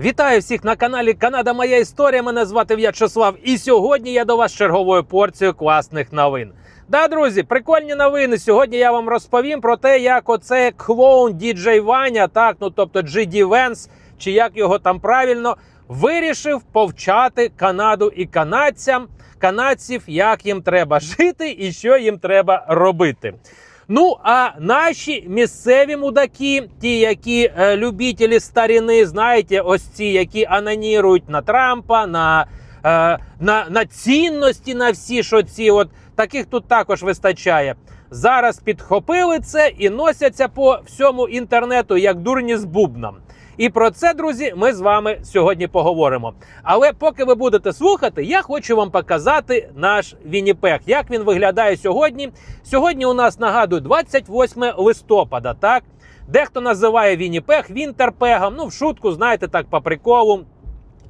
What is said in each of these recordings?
Вітаю всіх на каналі Канада Моя Історія. Мене звати В'ячеслав. І сьогодні я до вас черговою порцією класних новин. Да, друзі, прикольні новини. Сьогодні я вам розповім про те, як оце клоун діджей Ваня, так, ну тобто GD Vance, чи як його там правильно, вирішив повчати Канаду і канадцям, канадців, як їм треба жити і що їм треба робити. Ну а наші місцеві мудаки, ті, які е, любителі старіни, знаєте, ось ці, які анонірують на Трампа, на, е, на, на цінності на всі, що ці, от таких тут також вистачає. Зараз підхопили це і носяться по всьому інтернету як дурні з бубном. І про це, друзі, ми з вами сьогодні поговоримо. Але поки ви будете слухати, я хочу вам показати наш Вінніпек, Як він виглядає сьогодні? Сьогодні у нас нагадую 28 листопада. Так дехто називає Вінніпех Вінтерпегом. Ну в шутку, знаєте, так по приколу.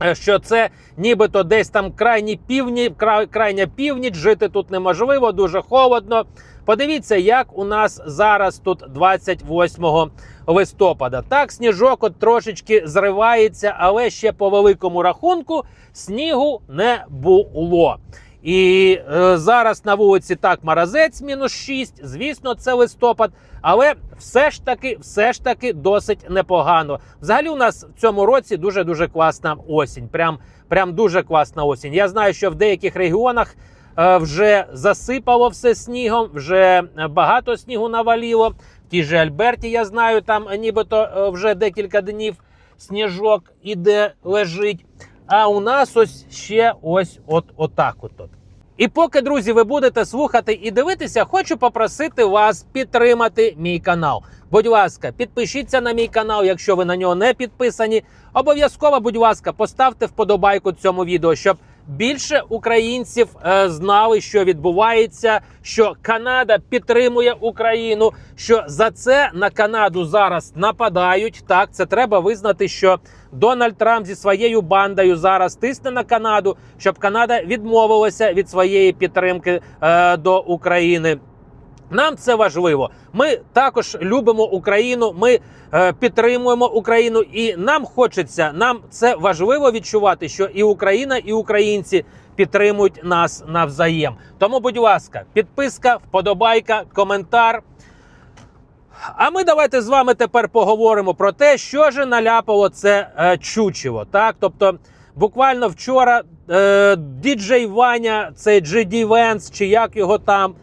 Е, Що це нібито десь там крайні півні, кра- крайня північ, жити тут неможливо, дуже холодно. Подивіться, як у нас зараз тут 28 листопада. Так, сніжок от трошечки зривається, але ще по великому рахунку снігу не було. І е, зараз на вулиці так морозець мінус 6, звісно, це листопад, але все ж таки, все ж таки досить непогано. Взагалі, у нас в цьому році дуже дуже класна осінь. Прям, прям дуже класна осінь. Я знаю, що в деяких регіонах е, вже засипало все снігом, вже багато снігу наваліло. В тій же Альберті, я знаю, там нібито е, вже декілька днів сніжок іде лежить. А у нас ось ще ось от отак от. І поки, друзі, ви будете слухати і дивитися, хочу попросити вас підтримати мій канал. Будь ласка, підпишіться на мій канал, якщо ви на нього не підписані. Обов'язково, будь ласка, поставте вподобайку цьому відео, щоб більше українців е, знали, що відбувається, що Канада підтримує Україну. Що за це на Канаду зараз нападають. Так, це треба визнати, що Дональд Трамп зі своєю бандою зараз тисне на Канаду, щоб Канада відмовилася від своєї підтримки е, до України. Нам це важливо. Ми також любимо Україну. Ми е, підтримуємо Україну, і нам хочеться. Нам це важливо відчувати, що і Україна, і українці підтримують нас навзаєм. Тому, будь ласка, підписка, вподобайка, коментар. А ми давайте з вами тепер поговоримо про те, що ж наляпало це е, чучело. Так, тобто, буквально вчора е, діджей Ваня, цей GD Vance, чи як його там,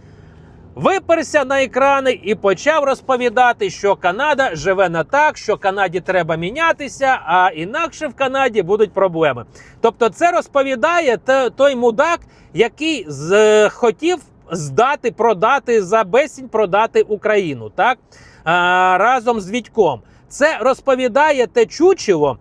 виперся на екрани і почав розповідати, що Канада живе не так, що Канаді треба мінятися, а інакше в Канаді будуть проблеми. Тобто, це розповідає той мудак, який з, хотів здати, продати за безцінь продати Україну, так а, разом з Вітьком. Це розповідає те чучело,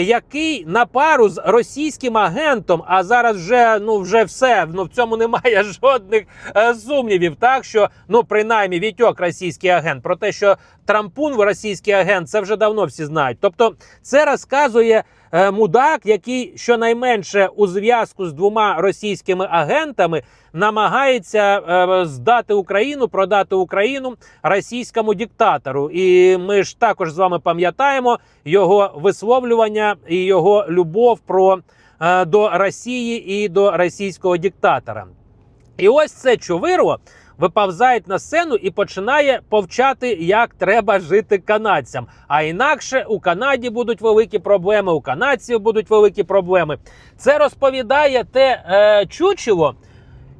який на пару з російським агентом, а зараз вже ну вже все. Ну в цьому немає жодних е, сумнівів. Так що ну принаймні Вітьок російський агент про те, що Трампун російський агент, це вже давно всі знають. Тобто, це розказує мудак, який щонайменше у зв'язку з двома російськими агентами намагається е, здати Україну, продати Україну російському диктатору. І ми ж також з вами пам'ятаємо його висловлювання і його любов про е, до Росії і до російського диктатора. І ось це чувирло виповзає на сцену і починає повчати, як треба жити канадцям. А інакше у Канаді будуть великі проблеми, у канадців будуть великі проблеми. Це розповідає те е, чучело,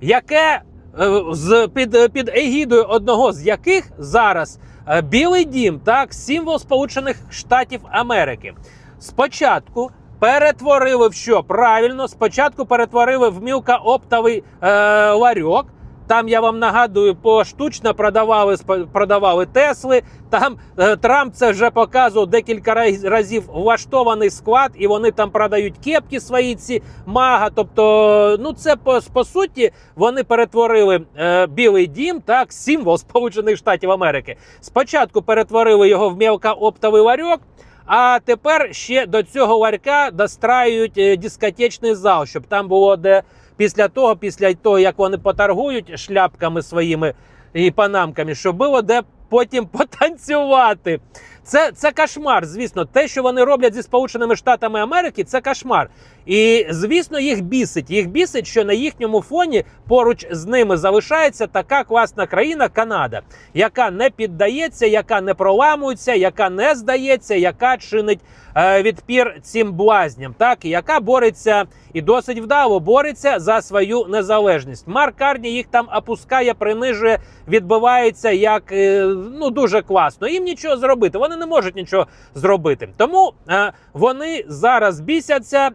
яке е, з під, під егідою одного з яких зараз е, Білий Дім, так, символ Сполучених Штатів Америки. Спочатку перетворили в що? Правильно, спочатку перетворили в мілкооптовий е, ларьок. Там я вам нагадую, поштучно продавали продавали Тесли. Там е, Трамп це вже показував декілька раз- разів влаштований склад, і вони там продають кепки свої ці мага. Тобто, ну це по, по суті вони перетворили е, Білий Дім, так, символ Сполучених Штатів Америки. Спочатку перетворили його в мілкооптовий ларьок. А тепер ще до цього ларька достраюють е, дискотечний зал, щоб там було де після того, після того, як вони поторгують шляпками своїми і панамками, щоб було де потім потанцювати. Це, це кошмар, звісно. Те, що вони роблять зі Сполученими Штатами Америки, це кошмар. І звісно, їх бісить. Їх бісить, що на їхньому фоні поруч з ними залишається така класна країна Канада, яка не піддається, яка не проламується, яка не здається, яка чинить е, відпір цим блазням, так і яка бореться і досить вдало бореться за свою незалежність. Марк Карні їх там опускає, принижує, відбивається як е, ну дуже класно. Їм нічого зробити. Вони не можуть нічого зробити. Тому е, вони зараз бісяться.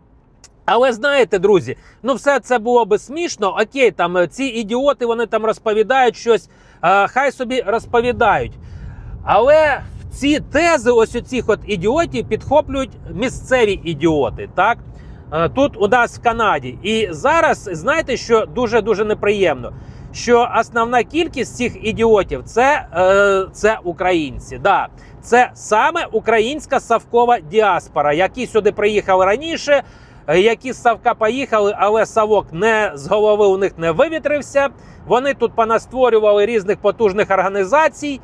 Але знаєте, друзі, ну все це було би смішно. Окей, там е, ці ідіоти вони там розповідають щось, е, хай собі розповідають. Але ці тези, ось у цих от ідіотів, підхоплюють місцеві ідіоти. Так Е, тут у нас в Канаді. І зараз знаєте, що дуже дуже неприємно. Що основна кількість цих ідіотів це, е, це українці. Да, це саме українська савкова діаспора, які сюди приїхали раніше, які з Савка поїхали, але Савок не з голови у них не вивітрився. Вони тут понастворювали різних потужних організацій.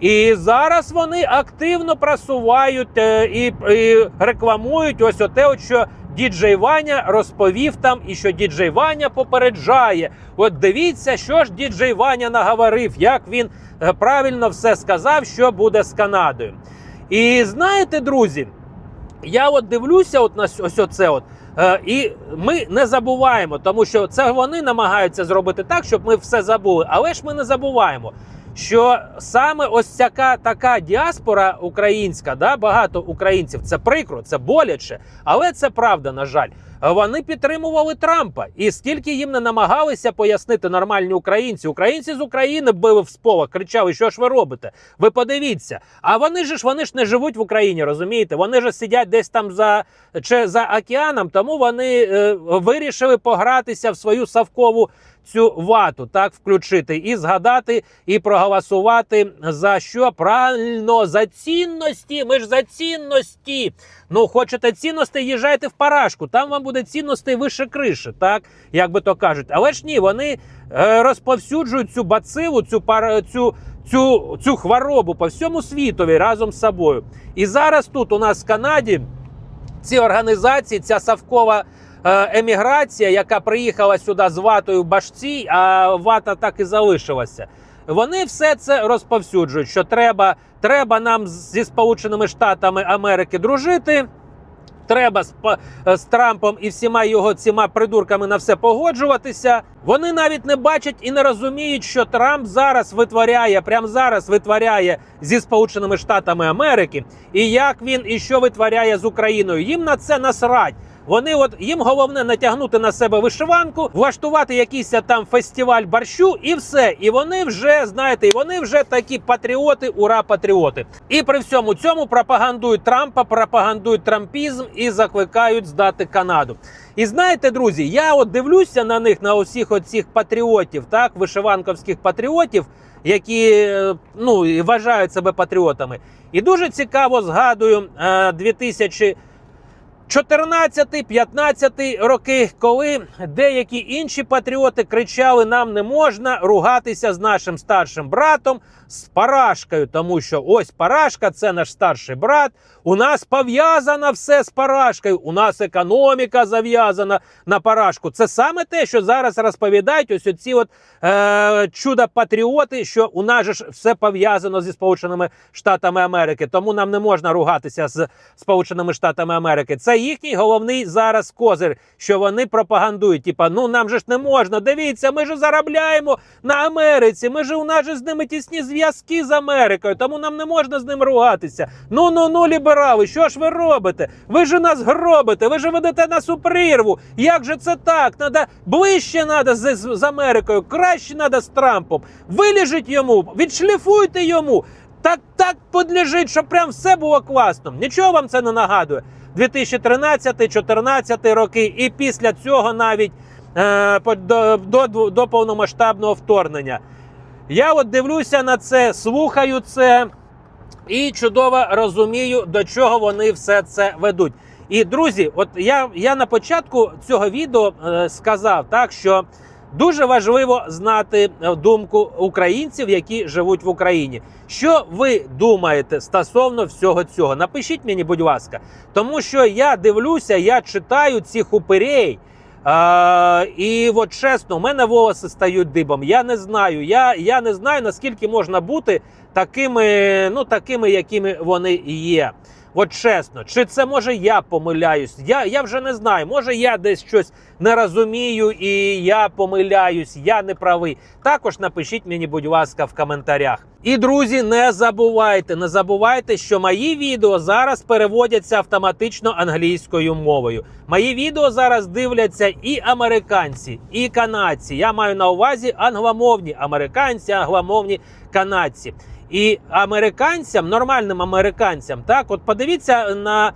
І зараз вони активно просувають е, і, і рекламують ось оте, от що діджей Ваня розповів там, і що діджей Ваня попереджає. От дивіться, що ж діджей Ваня наговорив, як він е, правильно все сказав, що буде з Канадою. І знаєте, друзі, я от дивлюся, от на ось оце от. Е, і ми не забуваємо, тому що це вони намагаються зробити так, щоб ми все забули. Але ж ми не забуваємо, що саме ось ця така діаспора українська, да, багато українців, це прикро, це боляче, але це правда, на жаль. Вони підтримували Трампа, і скільки їм не намагалися пояснити нормальні українці, українці з України били в сполох, кричали, що ж ви робите? Ви подивіться. А вони ж вони ж не живуть в Україні, розумієте? Вони ж сидять десь там за чи за океаном, тому вони е, вирішили погратися в свою савкову цю вату, так включити і згадати, і проголосувати за що правильно за цінності. Ми ж за цінності. Ну, хочете цінності, їжджайте в парашку. Там вам буде цінностей вище криші, так як би то кажуть. Але ж ні, вони е, розповсюджують цю бацилу, цю пар, цю. Цю цю хворобу по всьому світові разом з собою. І зараз тут у нас в Канаді ці організації, ця савкова е, еміграція, яка приїхала сюди з ватою в башці, а вата так і залишилася. Вони все це розповсюджують. Що треба, треба нам зі Сполученими Штатами Америки дружити. Треба з, з Трампом і всіма його цими придурками на все погоджуватися. Вони навіть не бачать і не розуміють, що Трамп зараз витворяє, прямо зараз витворяє зі Сполученими Штатами Америки, і як він і що витворяє з Україною. Їм на це насрать. Вони, от їм головне натягнути на себе вишиванку, влаштувати якийсь там фестиваль борщу, і все. І вони вже знаєте, вони вже такі патріоти, ура, патріоти. І при всьому цьому пропагандують Трампа, пропагандують трампізм і закликають здати Канаду. І знаєте, друзі, я от дивлюся на них, на усіх оцих патріотів, так вишиванковських патріотів, які ну вважають себе патріотами. І дуже цікаво згадую 2000 14-15 роки, коли деякі інші патріоти кричали: нам не можна ругатися з нашим старшим братом, з Парашкою, тому що ось Парашка це наш старший брат. У нас пов'язано все з Парашкою. У нас економіка зав'язана на Парашку. Це саме те, що зараз розповідають ось оці от е, чудо-патріоти, що у нас же ж все пов'язано зі Сполученими Штатами Америки. Тому нам не можна ругатися з Сполученими Штатами Америки. Це їхній головний зараз козир, що вони пропагандують. Типа, ну нам же ж не можна. Дивіться, ми ж заробляємо на Америці. Ми ж у нас же з ними тісні зв'язки з Америкою, тому нам не можна з ним ругатися. Ну ну ну, ліберали, що ж ви робите? Ви ж нас гробите, ви ж ведете нас у прірву. Як же це так? Надо ближче надо з, з, з Америкою, краще надо з Трампом. Виліжіть йому, відшліфуйте йому. Так так подлежить, щоб прям все було класно. Нічого вам це не нагадує. 2013-2014 роки, і після цього навіть е, до, до, до повномасштабного вторгнення. Я от дивлюся на це, слухаю це і чудово розумію, до чого вони все це ведуть. І друзі, от я я на початку цього відео е, сказав так, що Дуже важливо знати е, думку українців, які живуть в Україні. Що ви думаєте стосовно всього цього? Напишіть мені, будь ласка, тому що я дивлюся, я читаю цих упирей. А, і от чесно, у мене волоси стають дибом. Я не знаю. Я, я не знаю, наскільки можна бути такими, ну такими, якими вони є. От чесно, чи це може я помиляюсь? Я, я вже не знаю. Може я десь щось не розумію і я помиляюсь, я не правий. Також напишіть мені, будь ласка, в коментарях. І друзі, не забувайте, не забувайте, що мої відео зараз переводяться автоматично англійською мовою. Мої відео зараз дивляться і американці, і канадці. Я маю на увазі англомовні американці, англомовні канадці. І американцям, нормальним американцям, так, от подивіться на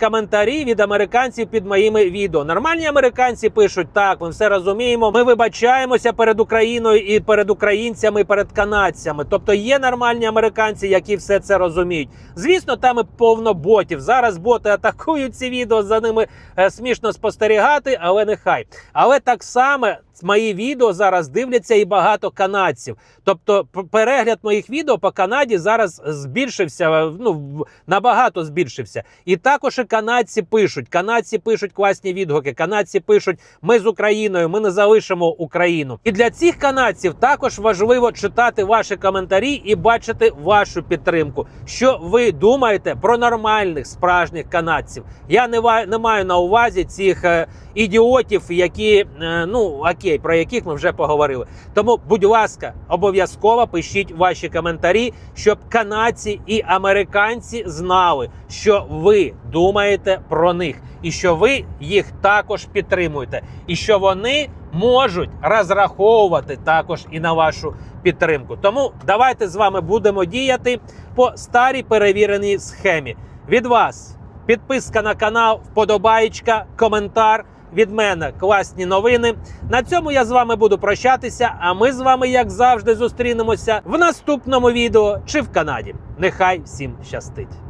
коментарі від американців під моїми відео. Нормальні американці пишуть: так, ми все розуміємо. Ми вибачаємося перед Україною і перед українцями, і перед канадцями. Тобто є нормальні американці, які все це розуміють. Звісно, там і повно ботів. Зараз боти атакують ці відео, за ними е, смішно спостерігати, але нехай. Але так само мої відео зараз дивляться і багато канадців. Тобто, перегляд моїх відео по Канаді зараз збільшився. е, Ну набагато збільшився. І також і канадці пишуть. Канадці пишуть класні відгуки. Канадці пишуть: ми з Україною, ми не залишимо Україну. І для цих канадців також важливо читати ваші коментарі і бачити вашу підтримку. Що ви думаєте про нормальних справжніх канадців? Я не, не маю на увазі цих е, ідіотів, які е, ну окей, про яких ми вже поговорили. Тому, будь ласка, обов'язково пишіть ваші коментарі, щоб канадці і американці знали, що ви думаєте про них, і що ви їх також підтримуєте, і що вони можуть розраховувати також і на вашу підтримку. Тому давайте з вами будемо діяти по старій перевіреній схемі. Від вас підписка на канал, вподобаєчка, коментар. Від мене класні новини. На цьому я з вами буду прощатися. А ми з вами, як завжди, зустрінемося в наступному відео чи в Канаді. Нехай всім щастить!